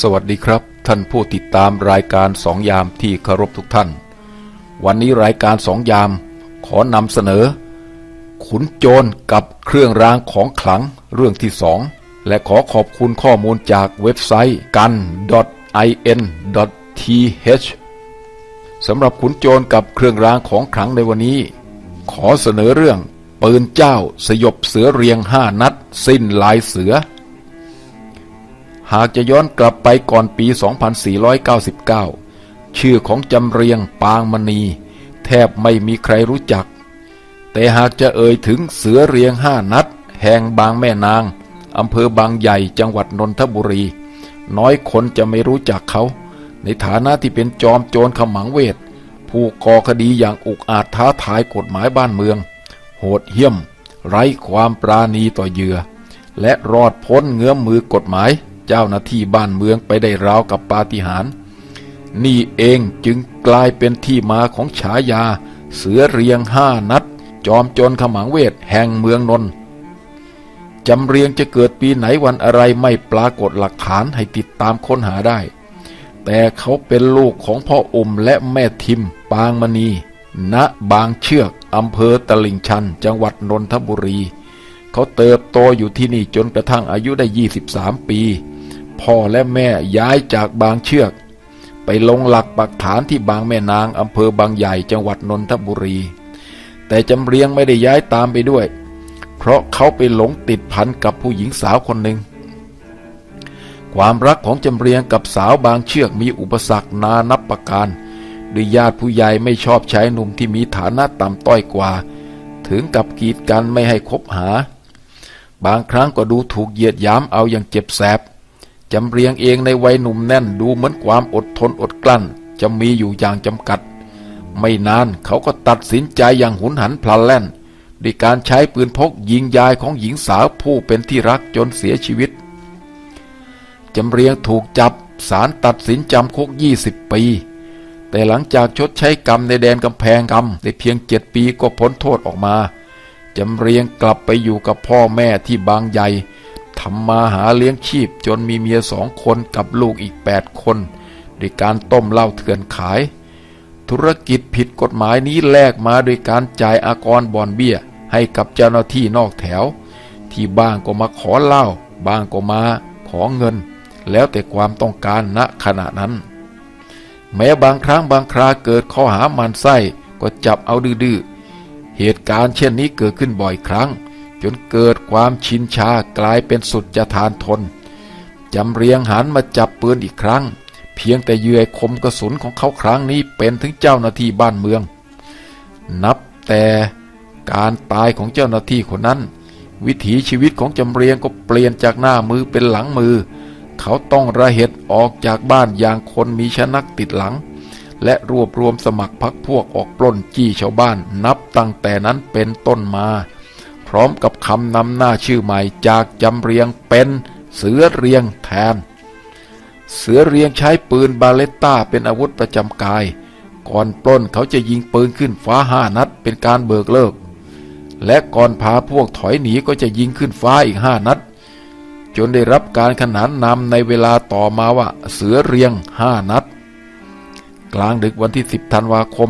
สวัสดีครับ ท่านผู้ติดตามรายการสองยามที่เคารพทุกท่าน วันนี้รายการสองยามขอนำเสนอ ขุนโจรกับเครื่องรางของขลังเรื่องที่สองและขอขอบคุณข้อมูลจากเว็บไซต์กัน .in.th สำหรับขุนโจรกับเครื่องรางของขลังในวันนี้ ขอเสนอเรื่องปืนเจ้าสยบเสือเรียงห้านัด สิ้นลายเสือ หากจะย้อนกลับไปก่อนปี 2499 ชื่อของจำเรียงปางมณี แทบไม่มีใครรู้จัก แต่หากจะเอ่ยถึงเสือเรียงห้านัด แห่งบางแม่นางอำเภอบางใหญ่จังหวัดนนทบุรี น้อยคนจะไม่รู้จักเขา ในฐานะที่เป็นจอมโจรขมังเวท ผู้ก่อคดีอย่างอุกอาจท้าทายกฎหมายบ้านเมือง โหดเหี้ยม ไร้ความปราณีต่อเหยื่อ และรอดพ้นเงื้อมมือกฎหมาย เจ้าหน้าที่บ้านเมืองไปได้ราวกับปาฏิหาริย์นี่เองจึงกลายเป็นที่มาของฉายา เสือเรียงห้านัด จอมโจรขมังเวทแห่งเมืองนนท์จำเรียงจะเกิดปีไหนวันอะไรไม่ปรากฏหลักฐานให้ติดตามค้นหาได้ แต่เขาเป็นลูกของพ่ออมและแม่ทิมปางมณี ณบางเชือกอำเภอตลิ่งชัน จังหวัดนนทบุรี เขาเติบโตอยู่ที่นี่จนกระทั่งอายุได้ 23 ปี พ่อและแม่ย้ายจากบางเชือก ไปลงหลักปักฐานที่บางแม่นางอำเภอบางใหญ่จังหวัดนนทบุรี แต่จำเรียงไม่ได้ย้ายตามไปด้วย เพราะเขาไปหลงติดพันกับผู้หญิงสาวคนหนึ่งความรักของจำเรียงกับสาวบางเชือกมีอุปสรรคนานับประการด้วยญาติผู้ใหญ่ไม่ชอบใช้หนุ่มที่มีฐานะต่ำต้อยกว่า ถึงกับกีดกันไม่ให้คบหา บางครั้งก็ดูถูกเหยียดยามเอาอย่างเจ็บแสบ จำเรียงเองในวัยหนุ่มแน่นดูเหมือนความอดทนอดกลั้น จะมีอยู่อย่างจำกัด ไม่นานเขาก็ตัดสินใจอย่างหุนหันพลันแล่นด้วยการใช้ปืนพกยิงยายของหญิงสาวผู้เป็นที่รักจนเสียชีวิต จำเรียงถูกจับศาลตัดสินจำคุก 20 ปี แต่หลังจากชดใช้กรรมในแดนกำแพงกรรมได้เพียงเจ็ดปีก็พ้นโทษออกมา จำเรียงกลับไปอยู่กับพ่อแม่ที่บางใหญ่ ทำมาหาเลี้ยงชีพจนมีเมียสองคนกับลูกอีกแปดคนด้วยการต้มเหล้าเถื่อนขาย ธุรกิจผิดกฎหมายนี้แลกมาโดยการจ่ายอากรบอนเบี้ย ให้กับเจ้าหน้าที่นอกแถว ที่บ้างก็มาขอเหล้าบ้างก็มาขอเงิน แล้วแต่ความต้องการณขณะนั้น แม้บางครั้งบางคราเกิดข้อหามันไส้ก็จับเอาดื้อเหตุการณ์เช่นนี้เกิดขึ้นบ่อยครั้ง จนเกิดความชินชากลายเป็นสุดจะทานทน จำเรียงหันมาจับปืนอีกครั้ง เพียงแต่เยื่อคมกระสุนของเขาครั้งนี้เป็นถึงเจ้าหน้าที่บ้านเมือง นับแต่การตายของเจ้าหน้าที่คนนั้น วิถีชีวิตของจำเรียงก็เปลี่ยนจากหน้ามือเป็นหลังมือ เขาต้องระเหตุออกจากบ้านอย่างคนมีชนักติดหลัง และรวบรวมสมัครพักพวกออกปล้นจี้ชาวบ้านนับตั้งแต่นั้นเป็นต้นมา ร้อมกับคำนำหน้าชื่อใหม่จากจำเรียงเป็นเสือเรียงแทน เสือเรียงใช้ปืนบาเลตต้าเป็นอาวุธประจำกาย ก่อนปล้นเขาจะยิงปืนขึ้นฟ้าห้านัดเป็นการเบิกเลิก และก่อนพาพวกถอยหนีก็จะยิงขึ้นฟ้าอีกห้านัด จนได้รับการขนานนามในเวลาต่อมาว่า เสือเรียงห้านัด กลางดึกวันที่ 10 ธันวาคม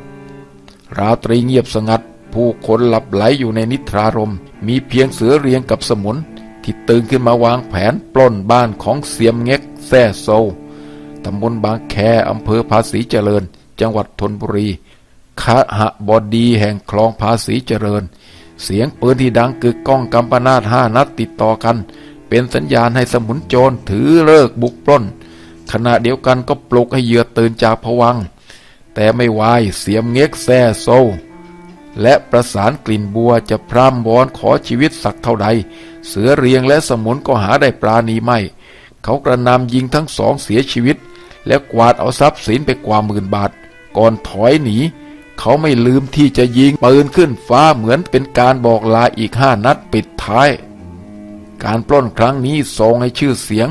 2499 ราตรีเงียบสงัด ผู้คนหลับไหลอยู่ในนิทรารม มีเพียงเสือเรียงกับสมุน ที่ตื่นขึ้นมาวางแผนปล้นบ้านของเสียมเง็กแซ่โซตำบลบางแคอำเภอภาษีเจริญ จังหวัดธนบุรีคหะบดีแห่งคลองภาษีเจริญ เสียงปืนที่ดังกึกก้องกำปนาตห้านัดติดต่อกัน เป็นสัญญาณให้สมุนโจรถือเลิกบุกปล้น ขณะเดียวกันก็ปลุกให้เหยื่อตื่นจากผวัง แต่ไม่วายเสียมเง็กแซ่โซ และประสานกลิ่นบัวจะพร่ำวอนขอชีวิตสักเท่าใด เสือเรียงและสมุนก็หาได้ปราณีไม่ เขากระนำยิงทั้งสองเสียชีวิต และกวาดเอาทรัพย์สินไปกว่าหมื่นบาท ก่อนถอยหนี เขาไม่ลืมที่จะยิงปืนขึ้นฟ้าเหมือนเป็นการบอกลาอีกห้านัดปิดท้าย การปล้นครั้งนี้ทรงให้ชื่อเสียง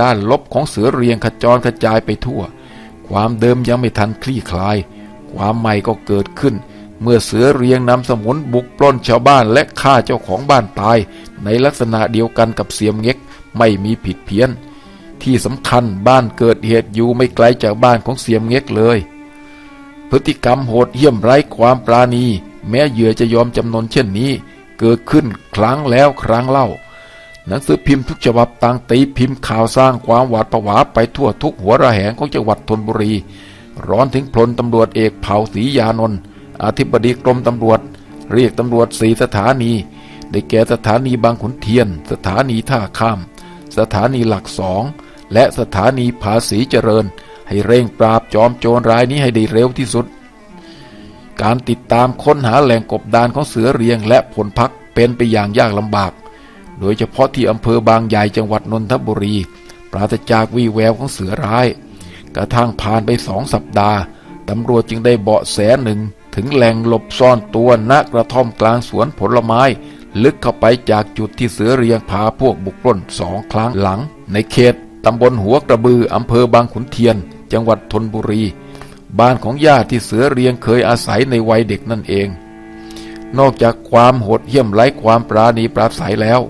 ด้านลบของเสือเรียงขจรกระจายไปทั่ว ความเดิมยังไม่ทันคลี่คลาย ความใหม่ก็เกิดขึ้น เมื่อเสือเรียงนำสมุนบุกปล้นชาวบ้านและฆ่าเจ้าของบ้านตาย ในลักษณะเดียวกันกับเสียมเง็กไม่มีผิดเพี้ยน ที่สำคัญบ้านเกิดเหตุอยู่ไม่ไกลจากบ้านของเสียมเง็กเลย พฤติกรรมโหดเหี้ยมไร้ความปราณี แม้เหยื่อจะยอมจำนนเช่นนี้ เกิดขึ้นครั้งแล้วครั้งเล่า หนังสือพิมพ์ทุกฉบับต่างตีพิมพ์ข่าวสร้างความหวาดผวาไปทั่วทุกหัวระแหงของจังหวัดธนบุรี ร้อนถึงพลตำรวจเอกเผ่าศรียานนท์ อธิบดีกรมตำรวจ เรียกตำรวจสีสถานี ได้แก่สถานีบางขุนเทียน สถานีท่าข้าม สถานีหลักสอง และสถานีภาษีเจริญ ให้เร่งปราบจอมโจรรายนี้ให้ได้เร็วที่สุด การติดตามค้นหาแหล่งกบดานของเสือเรียงและผลพักเป็นไปอย่างยากลำบาก โดยเฉพาะที่อำเภอบางใหญ่จังหวัดนนทบุรี ปราศจากวีแววของเสือร้าย กระทั่งผ่านไปสองสัปดาห์ตำรวจจึงได้เบาะแสหนึ่ง ถึงแหล่งหลบซ่อนตัวณกระท่อมกลางสวนผลไม้ ลึกเข้าไปจากจุดที่เสือเรียงพาพวกบุกปล้นสองครั้งหลัง ในเขตตำบลหัวกระบืออำเภอบางขุนเทียน จังหวัดธนบุรี บ้านของญาติที่เสือเรียงเคยอาศัยในวัยเด็กนั่นเอง นอกจากความโหดเหี้ยมไร้ความปราณีปราศัยแล้ว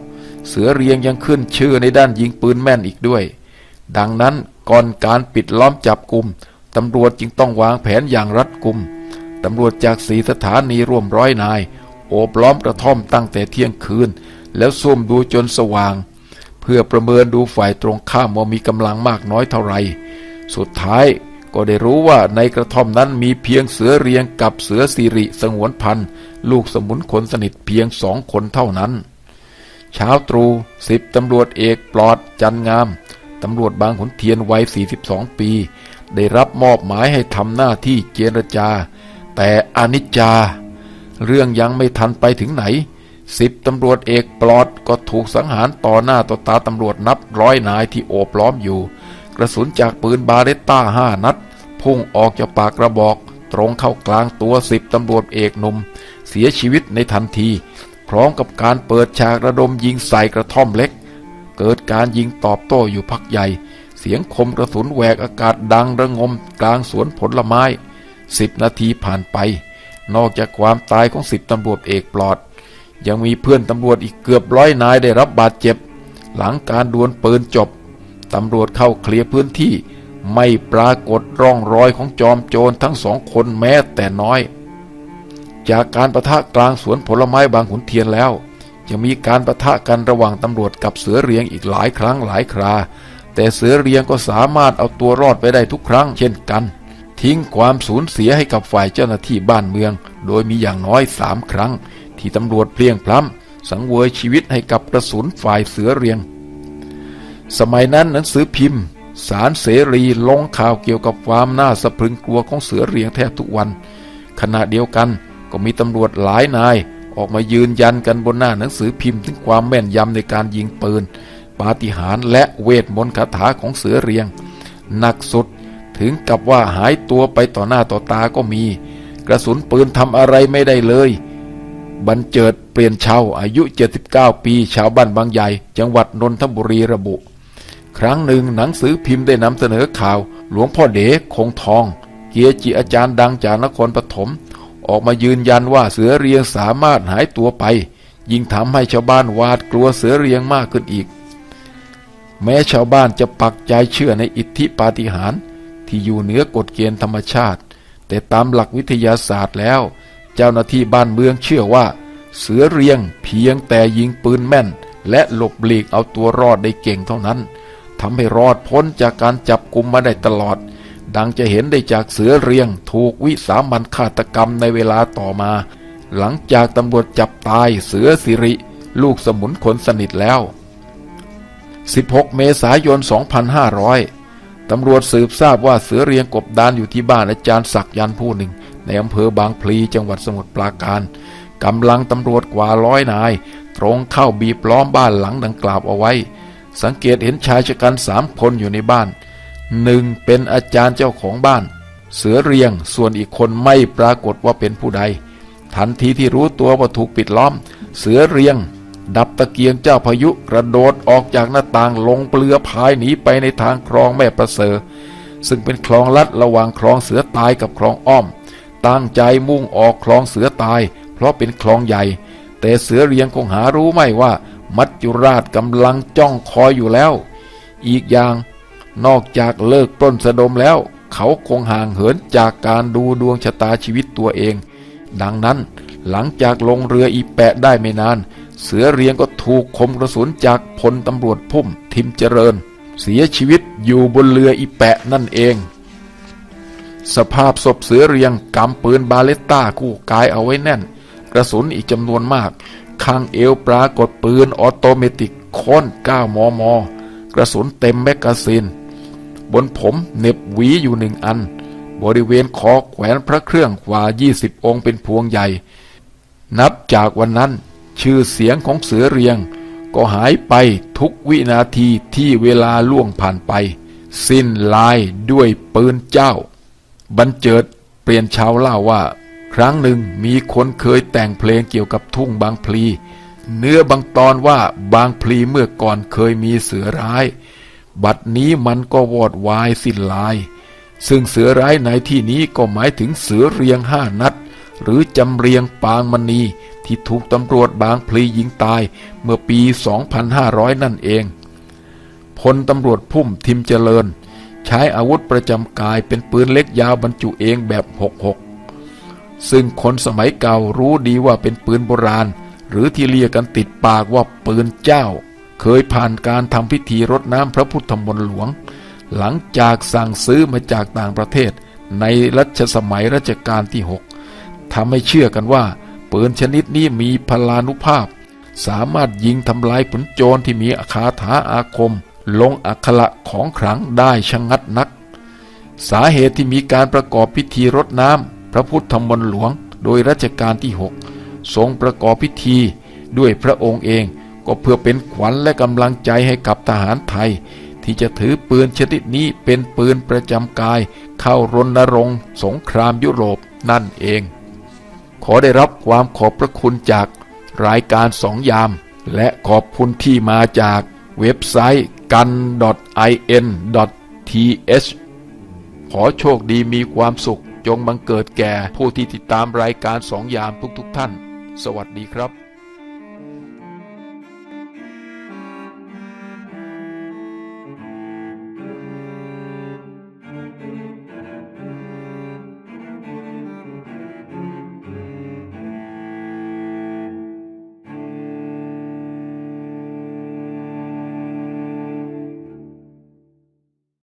เสือเรียงยังขึ้นชื่อในด้านยิงปืนแม่นอีกด้วย ดังนั้นก่อนการปิดล้อมจับกลุ่มตำรวจจึงต้องวางแผนอย่างรัดกุม ตำรวจจากสีสถานีร่วมร้อยนาย โอบล้อมกระท่อมตั้งแต่เที่ยงคืน แล้วซุ่มดูจนสว่าง เพื่อประเมินดูฝ่ายตรงข้ามว่ามีกำลังมากน้อยเท่าไหร่สุดท้ายก็ได้รู้ว่าในกระท่อมนั้นมีเพียงเสือเรียงกับเสือสิริสงวนพันธ์ลูกสมุนคนสนิทเพียงสองคนเท่านั้นเช้าตรู่สิบตำรวจเอกปลอดจันงาม ตำรวจบางขุนเทียนวัย 42 ปี ได้รับมอบหมายให้ทำหน้าที่เจรจา แต่อนิจจา เรื่องยังไม่ทันไปถึงไหนสิบตำรวจเอกปลอดก็ถูกสังหารต่อหน้าต่อตาตำรวจนับร้อยนายที่โอบล้อมอยู่ กระสุนจากปืนบาเรตต้าห้านัด พุ่งออกจากปากกระบอก ตรงเข้ากลางตัวสิบตำรวจเอกหนุ่ม เสียชีวิตในทันที พร้อมกับการเปิดฉากระดมยิงใส่กระท่อมเล็ก เกิดการยิงตอบโต้อยู่พักใหญ่ เสียงคมกระสุนแหวกอากาศดังระงมกลางสวนผลไม้ สิบนาทีผ่านไป นอกจากความตายของสิบตำรวจเอกปลอด ยังมีเพื่อนตำรวจอีกเกือบร้อยนายได้รับบาดเจ็บ หลังการดวลปืนจบตำรวจเข้าเคลียร์พื้นที่ ไม่ปรากฏร่องรอยของจอมโจรทั้งสองคนแม้แต่น้อย จากการประทะกลางสวนผลไม้บางขุนเทียนแล้วยังมีการประทะกันระหว่างตำรวจกับเสือเรียงอีกหลายครั้งหลายครา แต่เสือเรียงก็สามารถเอาตัวรอดไปได้ทุกครั้งเช่นกัน ทิ้งความสูญเสียให้กับฝ่ายเจ้าหน้าที่บ้านเมือง โดยมีอย่างน้อยสามครั้ง ที่ตำรวจเพลียงพล้ำสังเวยชีวิตให้กับกระสุนฝ่ายเสือเรียง สมัยนั้นหนังสือพิมพ์ สารเสรีลงข่าวเกี่ยวกับความน่าสะพรึงกลัวของเสือเรียงแทบทุกวัน ขณะเดียวกันก็มีตำรวจหลายนายออกมายืนยันกันบนหน้าหนังสือพิมพ์ถึงความแม่นยำในการยิงปืน ปาฏิหาริย์และเวทมนต์คาถาของเสือเรียง หนักสุด ถึงกับว่าหายตัวไปต่อหน้าต่อตาก็มี กระสุนปืนทำอะไรไม่ได้เลย บรรเจิดเปลี่ยนเชาอายุ 79 ปีชาวบ้านบางใหญ่ จังหวัดนนทบุรีระบุ ครั้งหนึ่งหนังสือพิมพ์ได้นำเสนอข่าว หลวงพ่อเดชคงทอง เกียรจิอาจารย์ดังจากนครปฐมออกมายืนยันว่าเสือเรียงสามารถหายตัวไป ยิ่งทำให้ชาวบ้านหวาดกลัวเสือเรียงมากขึ้นอีก แม้ชาวบ้านจะปักใจเชื่อในอิทธิปาฏิหาริย์ ที่อยู่เหนือกฎเกณฑ์ธรรมชาติ แต่ตามหลักวิทยาศาสตร์แล้ว เจ้าหน้าที่บ้านเมืองเชื่อว่า เสือเรียงเพียงแต่ยิงปืนแม่น และหลบหลีกเอาตัวรอดได้เก่งเท่านั้นทำให้รอดพ้นจากการจับกุมมาได้ตลอด ดังจะเห็นได้จากเสือเรียงถูกวิสามันฆาตกรรมในเวลาต่อมา หลังจากตำรวจจับตายเสือสิริ ลูกสมุนคนสนิทแล้ว 16 เมษายน 2500 ตำรวจสืบทราบว่าเสือเรียงกบดานอยู่ที่บ้านอาจารย์ศักยันต์ผู้หนึ่ง ในอำเภอบางพลีจังหวัดสมุทรปราการกำลังตำรวจกว่าร้อยนาย ตรงเข้าบีบล้อมบ้านหลังดังกล่าวเอาไว้ สังเกตเห็นชายชะกันสามคนอยู่ในบ้านหนึ่งเป็นอาจารย์เจ้าของบ้าน เสือเรียงส่วนอีกคนไม่ปรากฏว่าเป็นผู้ใด ทันทีที่รู้ตัวว่าถูกปิดล้อม เสือเรียง ดับตะเกียงเจ้าพายุกระโดดออกจากหน้าต่างลงเปลือพายหนีไปในทางคลองแม่ประเสริฐซึ่งเป็นคลองลัดระหว่างคลองเสือตายกับคลองอ้อม ตั้งใจมุ่งออกคลองเสือตาย เพราะเป็นคลองใหญ่ แต่เสือเรียงคงหารู้ไม่ว่า มัจจุราชกำลังจ้องคอยอยู่แล้ว อีกอย่างนอกจากเลิกปล้นสะดมแล้ว เขาคงห่างเหินจากการดูดวงชะตาชีวิตตัวเอง ดังนั้น หลังจากลงเรืออีแปะได้ไม่นาน เสือเรียงก็ถูกคมกระสุนจากพลตำรวจพุ่มทิมเจริญ เสียชีวิตอยู่บนเรืออีแปะนั่นเอง สภาพศพเสือเรียงกำปืนบาเลตต้าคู่กายเอาไว้แน่น กระสุนอีกจำนวนมาก ข้างเอวปรากฏปืนออโตเมติกค้น9มม กระสุนเต็มแมกกาซีนบนผมเน็บหวีอยู่หนึ่งอัน บริเวณคอแขวนพระเครื่องกว่า 20 องค์เป็นพวงใหญ่ นับจากวันนั้นชื่อเสียงของเสือเรียง ก็หายไปทุกวินาทีที่เวลาล่วงผ่านไป สิ้นลายด้วยปืนเจ้าบันเจิดเปลี่ยนชาวเล่าว่า ครั้งหนึ่งมีคนเคยแต่งเพลงเกี่ยวกับทุ่งบางพลี เนื้อบางตอนว่าบางพลีเมื่อก่อนเคยมีเสือร้าย บัดนี้มันก็วอดวายสิ้นลาย ซึ่งเสือร้ายในที่นี้ก็หมายถึงเสือเรียงห้านัด หรือจำเรียงปางมณีที่ถูกตำรวจบางพลียิงตายเมื่อปี 2500 นั่นเอง พลตำรวจพุ่มทิมเจริญ ใช้อาวุธประจำกายเป็นปืนเล็กยาวบรรจุเองแบบ 66 ซึ่งคนสมัยเก่ารู้ดีว่าเป็นปืนโบราณ หรือที่เรียกกันติดปากว่าปืนเจ้า เคยผ่านการทำพิธีรดน้ำพระพุทธมนต์หลวง หลังจากสั่งซื้อมาจากต่างประเทศในรัชสมัยรัชกาลที่ 6 ทำให้เชื่อกันว่า ปืนชนิดนี้มีพลานุภาพ สามารถยิงทำลายผลโจรที่มีอาคาถาอาคม ลงอักขระของขลังได้ชะงัดนัก สาเหตุที่มีการประกอบพิธีรดน้ำพระพุทธมนต์หลวง โดยรัชกาลที่ 6 ทรงประกอบพิธีด้วยพระองค์เองก็เพื่อเป็นขวัญและกำลังใจให้กับทหารไทย ที่จะถือปืนชนิดนี้เป็นปืนประจำกาย เข้ารณรงค์สงครามยุโรปนั่นเอง ขอได้รับความขอบพระคุณจากรายการสองยาม และขอบคุณที่มาจากเว็บไซต์กัน .in.th ขอโชคดีมีความสุขจงบังเกิดแก่ผู้ที่ติดตามรายการสองยามทุกๆทท่าน สวัสดีครับ